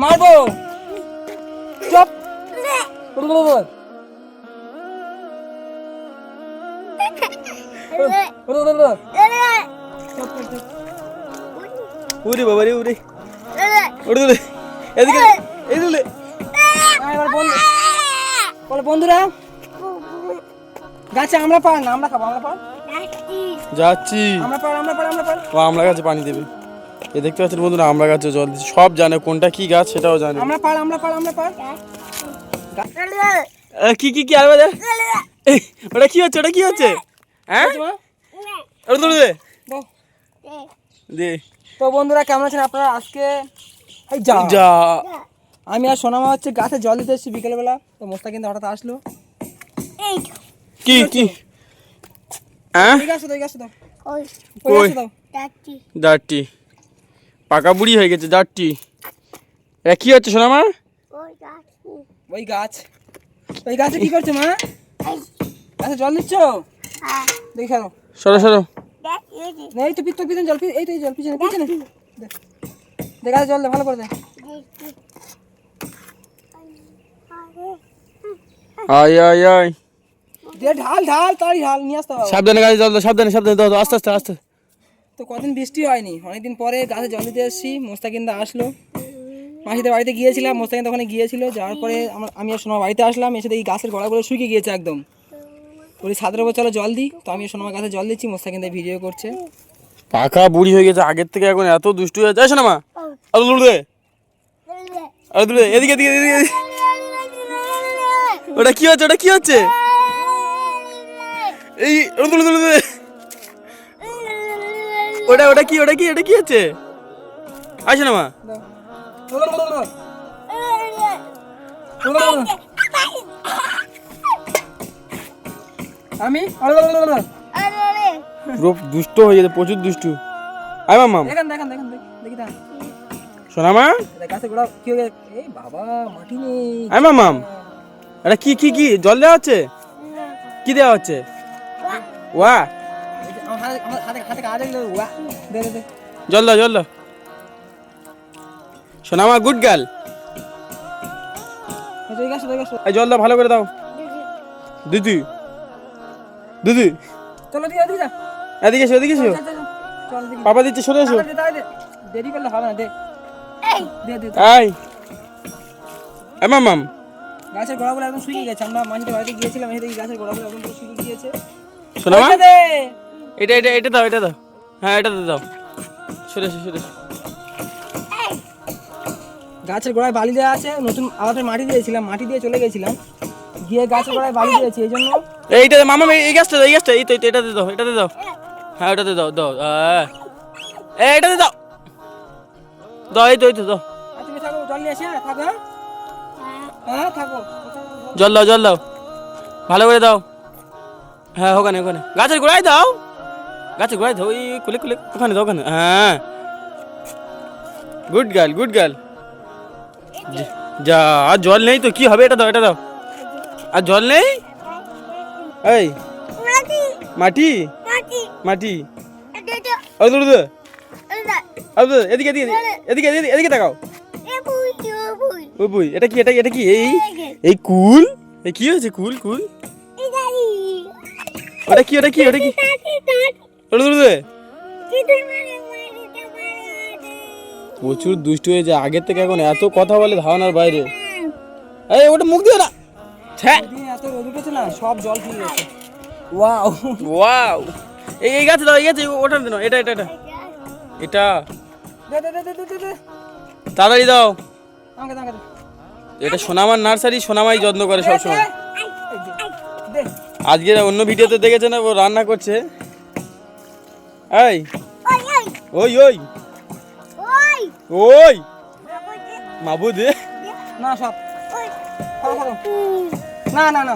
মারবো? চপ। উরে বাবা রে উড়ে। দুলে এদিকে বলো বন্ধুরা। গাছে আমরা পার না আমরা খাব আমরা পার যাচ্ছি। আমরা পার আমরা পার আমরা পার ও আমরা গাছে পানি দেবে। এ দেখতে পাচ্ছেন বন্ধুরা আমরা গাছে জল দিচ্ছি। সব জানে কোনটা কি গাছ সেটাও জানে। আমরা পার আমরা পার আমরা পার। এ, কি কি কি আর ওটা কি হচ্ছে ওটা কি হচ্ছে? হ্যাঁ? মা? ওটা তুলে দে। দে। তো বন্ধুরা কেমন আছেন আপনারা? আজকে যা। যা। আমি আর সোনামা হচ্ছে গাছে জল দিতে এসেছি বিকেলবেলা। তো মোস্তা কিন্তু হঠাৎ আসলো। কি কি হ্যাঁ? দাঁড়টি পাকা বুড়ি হয়ে গেছে দাঁড়টি এ কি হচ্ছে সোনামা? ওই গাছ। ওই গাছে কি করছ মা? গাছে জল দিচ্ছ দেখি সরো সরো। এই তো পিছন পিছন জল এই তো জল পিছনে পিছনে। দে। দে গাছে জল দে ভালো করে দে। আয় আয় আয়। দে ঢাল ঢাল তাড়ি ঢাল নিয়ে আসতে সাবধানে গাড়ি জল দাও সাবধানে সাবধানে দাও, আস্তে আস্তে আস্তে। তো কদিন বৃষ্টি হয়নি, অনেকদিন পরে গাছে জল দিতে এসেছি, মোস্তাকিন্দা আসলো। মাসিদের বাড়িতে গিয়েছিলাম, মোস্তাকিন্দা ওখানে গিয়েছিল, যাওয়ার পরে আমার, আমি আর সোনার বাড়িতে আসলাম, এসে দেখি গাছের গোড়াগুলো শুকিয়ে গিয়েছে একদম। ওই সাতের উপর চলো জল দিই। তো আমি আর সোনামার গাছে জল দিচ্ছি, মোস্তাকিন্দা ভিডিও করছে। পাকা বুড়ি হয়ে গেছে, আগের থেকে এখন এত দুষ্টু হয়ে যাচ্ছে। না মা আলো দুলে দে আলো এদিকে এদিকে এদিকে। ওটা কি হচ্ছে, ওটা কি হচ্ছে? এই দুলে দে ওটা ওটা কি ওটা কি ওটা কি হচ্ছে আসে না মা। আমি? পুরো দুষ্ট হয়ে গেছে প্রচুর দুষ্টু। আয় মাম দেখেন দেখেন দেখেন দেখি দেখি দেখেন মা। গাছে গোড়া কি হয়ে এই বাবা মাটি নেই। আয় মাম এটা কি কি কি? জল দেওয়া হচ্ছে? কি দেওয়া হচ্ছে? ওয়া। জল দাও জল দাও শোনা মা গুড গার্ল এই এই এই এই জল দাও ভালো করে দাও। দিদি। দিদি। চলো এদিকে এসো এদিকে এসো। পাপা দিচ্ছে সরে এসো। দেরি করলে হবে না দে আয় মাম। গাছের গোড়াগুলো একদম শুকিয়ে গেছে। আমরা মাঝে বাড়িতে গিয়েছিলাম এসে দেখি গাছের গোড়াগুলো একদম শুকিয়ে গিয়েছে। শোনা দে এটা এটা এটা দাও এটা দাও। হ্যাঁ এটা দাও। সরে এসো সরে এসো। গাছের গোড়ায় বালি দেওয়া আছে নতুন আলাদা মাটি দিয়েছিলাম মাটি দিয়ে চলে গেছিলাম। গিয়ে গাছের গোড়ায় বালি দিয়েছি এই জন্য এইটা মামা এই গাছটা দাও, এই গাছটা এই তো এটাতে দাও এটাতে দাও। হ্যাঁ ওটাতে দাও দাও। এই এটাতে দাও। দাও এই তো এই তো দাও। তুমি থাকো জল নিয়ে হ্যাঁ থাকো হ্যাঁ? হ্যাঁ থাকো। জল দাও জল দাও। ভালো করে দাও। হ্যাঁ ওখানে ওখানে। গাছের গোড়ায় দাও। গাছের গোড়ায় ওই কুলে কুলে ওখানে দাও ওখানে। হ্যাঁ। গুড গার্ল গুড গার্ল যা আর জল নেই তো কি হবে? এটা দাও এটা দাও। আর জল নেই? এই। মাটি। মাটি? এদিকে এদিকে এদিকে এদিকে তাকাও। ওই বুই এটা কি এটা এটা কি? এই এই কুল? এই কি হয়েছে কুল কুল? ওটা কি ওটা কি ওটা কি? ওটা প্রচুর দুষ্টু হয়েছে আগের থেকে এখন এত কথা বলে ধারণার বাইরে। এই ওটা মুখ দিও না না সব জল ফুলে গেছে ওয়াও। ওয়াও। এই এই গাছে দাও এই গাছে ওটা দিন এটা এটা এটা। এটা। দে দে দে দে দে, দে দে। তাড়াতাড়ি দাও। এটা সোনামার নার্সারি সোনামাই যত্ন করে সবসময়। আজকের অন্য ভিডিওতে দেখেছেন ও রান্না করছে। এই। ওই ওই। ওই। মাবু দে না সব। না না না।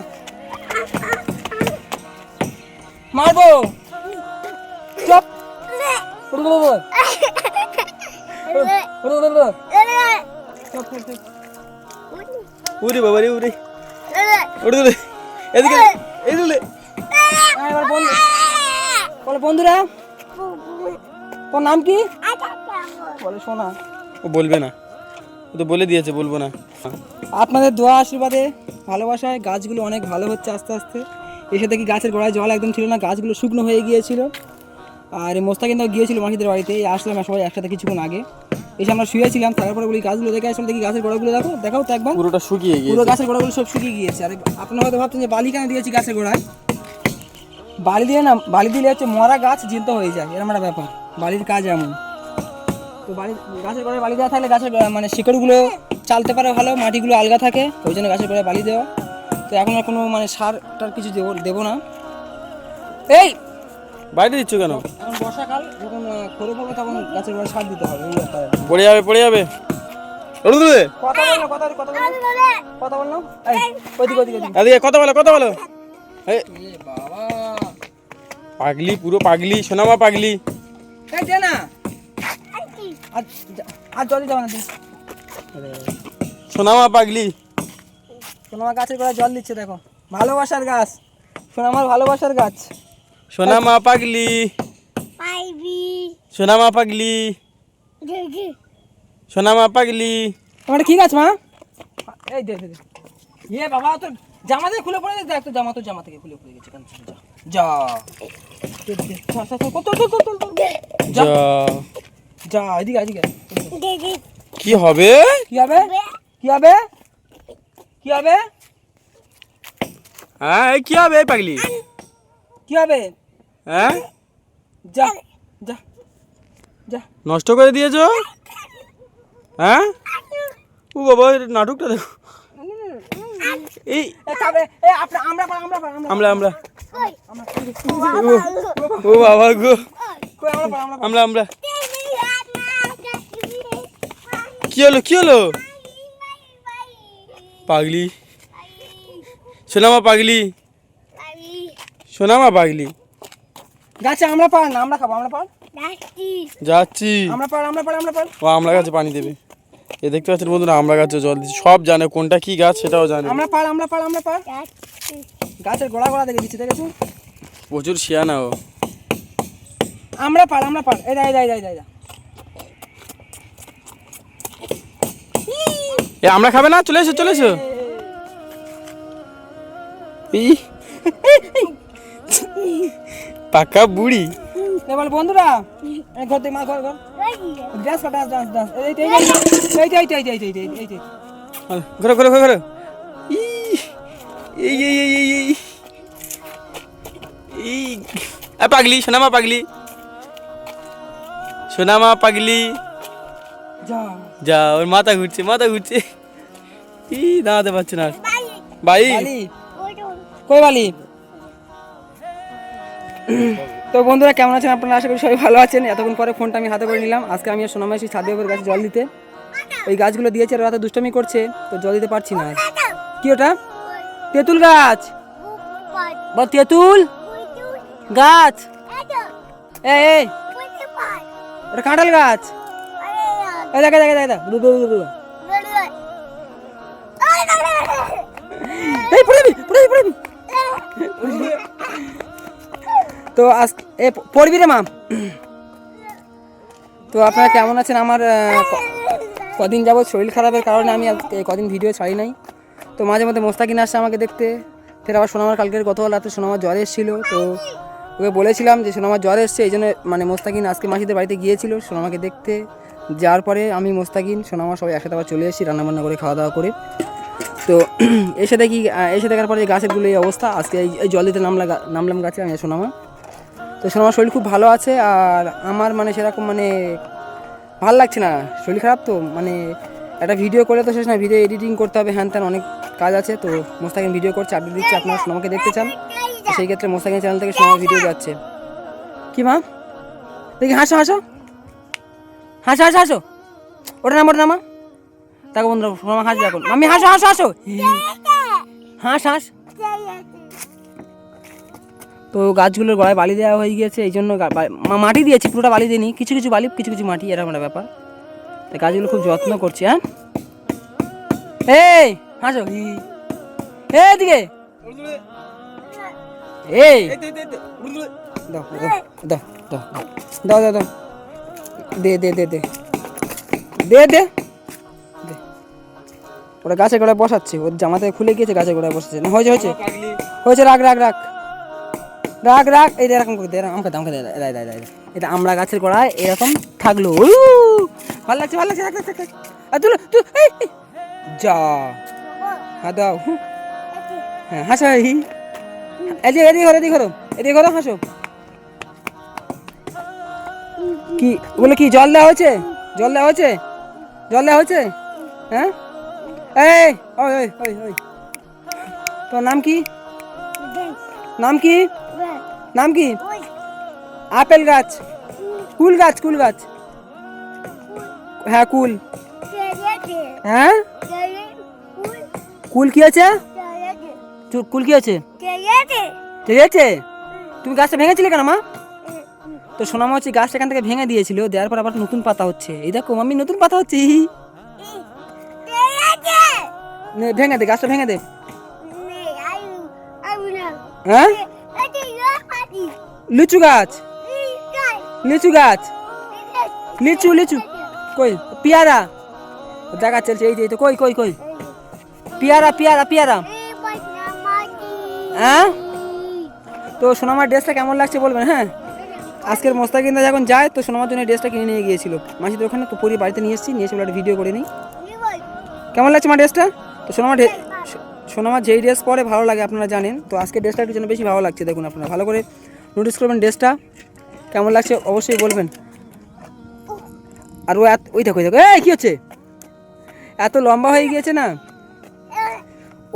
মারবো। চপ। উরে বাবা রে উরে ওটা দে এদিকে এদিকে বন্ধুরা তোর নাম কি? বলে শোনা। ও বলবে না। ও তো বলে দিয়েছে বলব না। আপনাদের দোয়া আশীর্বাদে ভালোবাসায় গাছগুলো অনেক ভালো হচ্ছে আস্তে আস্তে। এসে দেখি গাছের গোড়ায় জল একদম ছিল না গাছগুলো শুকনো হয়ে গিয়েছিল। আর এই মোস্তা কিন্তু গিয়েছিল মাটিদের বাড়িতে এই আসলাম সবাই একসাথে কিছুক্ষণ আগে। এসে আমরা শুয়েছিলাম তারপরে বলি গাছগুলো দেখে আসলে দেখি গাছের গোড়াগুলো দেখো দেখাও তো একবার। পুরোটা শুকিয়ে পুরো গাছের গোড়াগুলো সব শুকিয়ে গিয়েছে। আর আপনারা হয়তো ভাবছেন যে বালি কেন দিয়েছি গাছের গোড়ায়? বালি দিয়ে না বালি দিলে হচ্ছে মরা গাছ জিন্ত হয়ে যায় এরকম একটা ব্যাপার। বালির কাজ এমন। তো বালি গাছের গোড়ায় বালি দেওয়া থাকলে গাছের মানে শিকড়গুলো চালতে পারে ভালো মাটিগুলো আলগা থাকে ওই জন্য গাছের গোড়ায় বালি দেওয়া। তো এখন আর কোনো মানে সার টার কিছু দেবো দেবো না। এই! বাইরে দিচ্ছ কেন? এখন বর্ষাকাল যখন খড়ে পড়বে তখন গাছের গোড়ায় সার দিতে হবে পড়ে যাবে পড়ে যাবে। কথা বল কথা কথা বল। কথা বল ওইদিকে ওইদিকে ওইদিকে কথা বলো কথা বলো। বাবা। পাগলি পুরো পাগলি সোনামা পাগলি। এই দে না। আর জলদি যাবে না তুই সোনামা পাগলি। সোনামা গাছের গোড়ায় জল দিচ্ছে দেখো। ভালোবাসার গাছ। সোনামার ভালোবাসার গাছ। সোনামা পাগলি। সোনামা পাগলি। সোনামা পাগলি। তোমার কি গাছ মা? এই দে দে। ইয়ে বাবা তোর জামা থেকে খুলে পড়ে গেছে। দেখ তো জামা তো জামা থেকে খুলে পড়ে গেছে। কান যা। যা। দে, যা। যা। এদিকে এদিকে। কি হবে? কি হবে? কি হবে? কি হবে? হ্যাঁ কি হবে পাগলি? কি হবে? হ্যাঁ? যা যা যা। নষ্ট করে দিয়েছ? হ্যাঁ? ও বাবা নাটকটা দেখো। এই আমরা আমরা আমরা আমরা। আমরা ও বাবা গো। আমরা আমরা। কি হলো কি হলো? পাগলি। সোনামা পাগলি। সোনামা পাগলি। গাছে আমরা পার না আমরা খাব আমরা পার? যাচ্ছি। আমরা পার আমরা পার আমরা পার? ও আমরা গাছে পানি দেবে। এ দেখতে পাচ্ছেন বন্ধুরা আমরা গাছে জল দিচ্ছি। সব জানে কোনটা কি গাছ সেটাও জানে। আমরা পার আমরা পার আমরা পার? গাছের গোড়া গোড়া দেখে দিচ্ছি দেখেছ? প্রচুর শিয়ানা ও। আমরা পার আমরা পার এই দাই দাই দাই দাই এ আমরা খাবে না চলে এসো চলে এসো ই, পাকা বুড়ি এবার বন্ধুরা ঘর থেকে মা ঘর ঘর ডান্স কর ডান্স ডান্স ডান্স এই এই এই এই এই এই এই এই এই ঘরে ঘরে ঘরে ঘরে ই, এই এই এই এই এই এই পাগলি সোনামা পাগলি সোনামা পাগলি। যা যা ওর মাথা ঘুরছে মাথা ঘুরছে। ই দাঁড়াতে পারছে না। ভাই বালি। কই বালি? তো বন্ধুরা কেমন আছেন আপনারা? আশা করি সবাই ভালো আছেন। এতক্ষণ পরে ফোনটা আমি হাতে করে নিলাম। আজকে আমি আর সোনামাসি ছাদে গাছে জল দিতে। ওই গাছগুলো দিয়েছে আর রাতে দুষ্টমি করছে তো জল দিতে পারছি না। কি ওটা? তেঁতুল গাছ। বা তেঁতুল? গাছ। এই ওটা কাঁঠাল গাছ। যাবি যাবি যাবি তো আজ, এ, পড়বি রে মা? তো আপনারা কেমন আছেন? আমার কদিন যাবৎ শরীর খারাপের কারণে আমি কদিন ভিডিও ছাড়ি নাই। তো মাঝে মধ্যে মোস্তাকিন আসছে আমাকে দেখতে। ফের আবার সোনামার কালকের গতকাল রাতে সোনামার জ্বর এসেছিল, তো ওকে বলেছিলাম যে সোনামার জ্বর এসছে, এই জন্য মানে মোস্তাকিন আজকে মাসিদের বাড়িতে গিয়েছিল সোনামাকে দেখতে। যাওয়ার পরে আমি মোস্তাকিন, সোনামা সবাই একসাথে আবার চলে এসেছি রান্নাবান্না করে খাওয়া দাওয়া করে। তো এসে দেখি এসে দেখার পরে যে গাছেরগুলো এই অবস্থা, আজকে এই জল দিতে নামলা নামলাম গাছে আমি সোনামা। তো সোনামার শরীর খুব ভালো আছে আর আমার মানে সেরকম মানে ভালো লাগছে না, শরীর খারাপ তো মানে একটা ভিডিও করে তো শেষ না ভিডিও এডিটিং করতে হবে, হ্যান ত্যান অনেক কাজ আছে, তো মোস্তাকিন ভিডিও করছে আপডেট দিচ্ছে, আপনারা সোনামাকে দেখতে চান। সেই ক্ষেত্রে মোস্তাকিন চ্যানেল থেকে সোনামা ভিডিও যাচ্ছে। কি মা? দেখি, হাসো হাসো। হাসো হাসো হাসো। ওটা নাম, ওটা নামা। দেখো বন্ধুরা, সোনামা হাসবে এখন। আমি হাসো হাসো হাসো। হাস হাস। তো গাছগুলোর গড়ায় বালি দেওয়া হয়ে গিয়েছে, এই জন্য মাটি দিয়েছি, পুরোটা বালি দিইনি। কিছু কিছু বালি, কিছু কিছু মাটি, এরকম একটা ব্যাপার। তো গাছগুলো খুব যত্ন করছি হ্যাঁ? এই! হি, এদিকে। এই। দাও দে দে দে দে। দে দে। ওরা গাছের গোড়ায় বসাচ্ছে। ওর জামাতে খুলে গিয়েছে, গাছের গোড়ায় বসেছে না, হয়েছে হয়েছে। হয়েছে, রাখ রাখ রাখ। রাখ রাখ। এই এরকম করে দে আমাকে দাম দে দাই দাই দাই এটা আমরা গাছের গোড়ায় এরকম থাকল। ভালো লাগছে ভালো লাগছে। যা। হ্যাঁ দাও হুঁ। হ্যাঁ হাসো এই এদিকে এদিকে ঘরো এদিকে ঘরো এদিকে ঘরো হাসো। কি ওগুলো কি, জল দেওয়া হয়েছে? জল দেওয়া হয়েছে? জল দেওয়া হয়েছে? হ্যাঁ? এই, ওই ওই ওই ওই। তোর নাম কি? নাম কি? নাম কি? আপেল গাছ। কুল গাছ কুল গাছ। হ্যাঁ কুল। হ্যাঁ? কুল কি আছে? কুল কি আছে? ঠিক আছে তুমি গাছটা ভেঙেছিলে কেন মা? তো সোনামা হচ্ছে গাছটা এখান থেকে ভেঙে দিয়েছিল দেওয়ার পর আবার নতুন পাতা হচ্ছে। এই দেখো মাম্মি নতুন পাতা হচ্ছে। ভেঙে দে গাছটা ভেঙে দে। হ্যাঁ? লিচু গাছ। লিচু গাছ। লিচু। লিচু কই? পেয়ারা। দেখা চলছে এই যে এই তো কই কই কই? পেয়ারা, পিয়ারা পিয়ারা। হ্যাঁ? তো সোনামার ড্রেসটা কেমন লাগছে বলবেন হ্যাঁ? আজকের মোস্তাকিন্দা যখন যায়, তো সোনামার জন্য ড্রেসটা কিনে নিয়ে গিয়েছিল। মাসিদের ওখানে, তো পরি বাড়িতে নিয়ে এসেছি, নিয়ে এসে একটা ভিডিও করে নিই। কেমন লাগছে আমার ড্রেসটা? তো সোনামা ড্রে- সো- সোনামা যেই ড্রেস পরে ভালো লাগে আপনারা জানেন, তো আজকে ড্রেসটা একটু যেন বেশি ভালো লাগছে, দেখুন আপনারা। ভালো করে নোটিস করবেন ড্রেসটা। কেমন লাগছে অবশ্যই বলবেন। আর ও এত ওই দেখো ওই দেখো। এই, কী হচ্ছে? এত লম্বা হয়ে গিয়েছে না?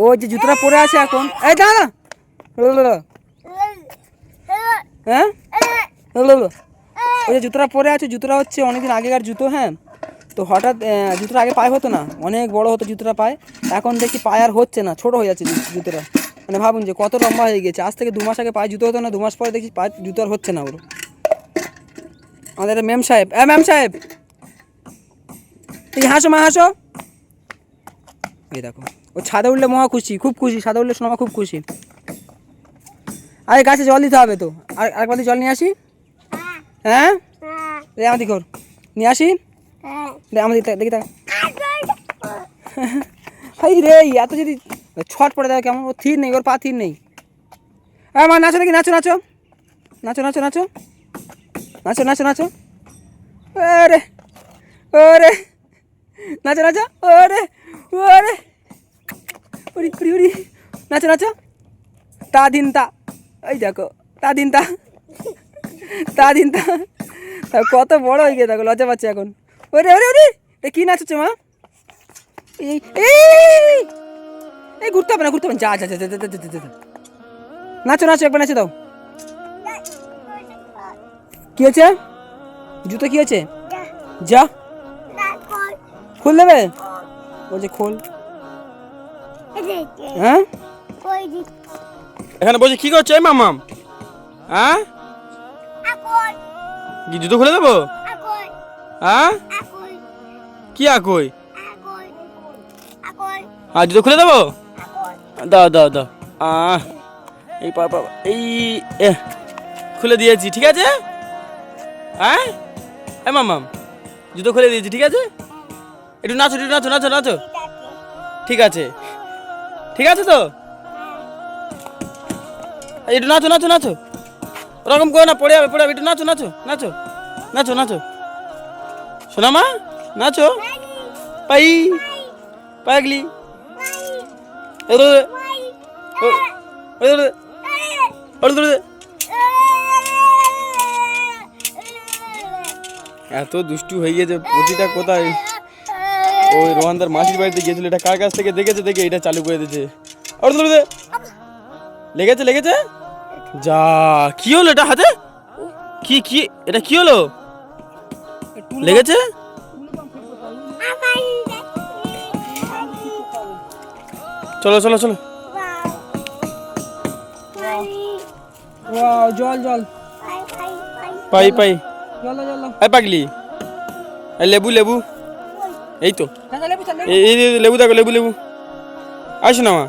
ও যে জুতোটা পরে আছে এখন। এই দাঁড়া হ্যাঁ? ওই যে জুতোটা পরে আছে, জুতোটা হচ্ছে অনেকদিন আগেকার জুতো হ্যাঁ? তো হঠাৎ জুতোটা আগে পায়ে হতো না, অনেক বড় হতো জুতোটা পায়ে। এখন দেখি পায়ে আর হচ্ছে না, ছোট হয়ে যাচ্ছে জুতোটা। মানে ভাবুন যে কত লম্বা হয়ে গেছে আজ থেকে দু মাস আগে পায়ে জুতো হতো না, দু মাস পরে দেখি পায়ে জুতো আর হচ্ছে না ওর। আমাদের ম্যাম সাহেব হ্যাঁ ম্যাম সাহেব। এই হাসো, মা, হাসো। এই দেখো। ও ছাদে উঠলে মহা খুশি, খুব খুশি, ছাদে উঠলে সোনামা খুব খুশি। আরে গাছে জল দিতে হবে তো। আর আরেকবার জল নিয়ে আসি? হ্যাঁ? রে আমাদের ঘর। নিয়ে আসি? আমাদের দেখি তা। হাই রে, এত যদি ছট পড়ে দেয় কেমন ও থির নেই, ওর পা থির নেই। হ্যাঁ মা, নাচো দেখি, নাচো নাচো। নাচো নাচো নাচো। নাচো নাচো নাচো। ওরে ওরে। নাচো নাচো। ওরে ওরে। উড়ি উড়ি উড়ি। নাচো নাচো। তা দিন তা। ওই দেখো তা দিন তা। তা দিন তা। তা কত বড় হয়ে গিয়ে দেখো লজ্জা পাচ্ছে এখন। ওরে ওরে ওরে এ কি নাচ হচ্ছে মা? এই এই এই ঘুরতে হবে না ঘুরতে হবে যা যা যা যা যা, যা, যা, যা, যা। নাচো নাচো একবার নাচে দাও। কি হয়েছে? জুতো কি হয়েছে? যা। খুল। দেবে বলছে খোল। হ্যাঁ? এখানে বসে কি করছ এই মামাম? হ্যাঁ? জুতো খুলে দেবো? হ্যাঁ? কি আকই আর জুতো খুলে দেবো? দাও দাও দাও। আহ এই পা এই এ খুলে দিয়েছি ঠিক আছে? হ্যাঁ? এ মামাম জুতো খুলে দিয়েছি ঠিক আছে? একটু নাচো একটু নাচো নাচো নাচো। ঠিক আছে। ঠিক আছে তো? একটু নাচো নাচো নাচো। ওরকম করো না, পড়ে যাবে পড়ে যাবে। একটু নাচো নাচো নাচো নাচো নাচো। শোনা মা নাচো। পাই, পাগলি। এত দুষ্টু হয়ে গেছে, প্রতিটা কোথায়। ওই রোহানদার মাসির বাড়িতে গিয়েছিল এটা কার কাছ থেকে দেখেছে দেখে এটা চালু করে দিয়েছে। ওরে। লেগেছে লেগেছে? যা কি হলো এটা হাতে? কি কি এটা কি হলো? লেগেছে? চলো চলো চলো। জল জল। পাই পাই। পাগলি। লেবু লেবু। এই তো। হ্যাঁ। এই লেবু দেখো লেবু লেবু। আসো না মা।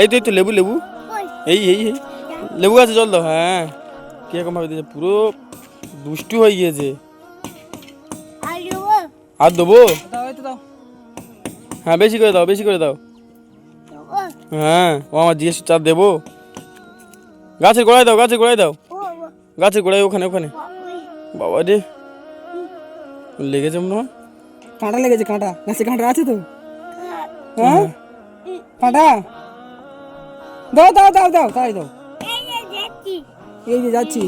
এই তো এই তো লেবু লেবু। এই এই এই। লেবু আছে জল দাও হ্যাঁ। কীরকম ভাবে দিয়েছে? পুরো দুষ্টু হয়ে গিয়েছে। আর দেবো। হ্যাঁ বেশি করে দাও বেশি করে দাও। হ্যাঁ ও আমার জিজ্ঞেস চার দেবো? গাছের গোড়ায় দাও গাছের গোড়ায় দাও। গাছের গোড়ায় ওখানে ওখানে। বাবা রে। লেগেছে মনে হয়। কাঁটা লেগেছে কাঁটা গাছে কাঁটা আছে তো হ্যাঁ কাঁটা দাও দাও দাও দাও তাই দাও এই যে যাচ্ছি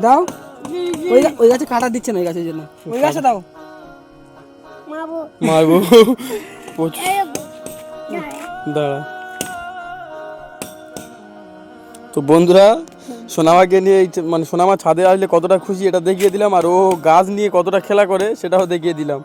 দাও ওই গা- ওই গাছে কাঁটা দিচ্ছে না ওই গাছের জন্য ওই গাছে দাও মারবো প্রচুর দাঁড়া তো বন্ধুরা সোনামাকে নিয়ে মানে সোনামা ছাদে আসলে কতটা খুশি এটা দেখিয়ে দিলাম, আর ও গাছ নিয়ে কতটা খেলা করে সেটাও দেখিয়ে দিলাম।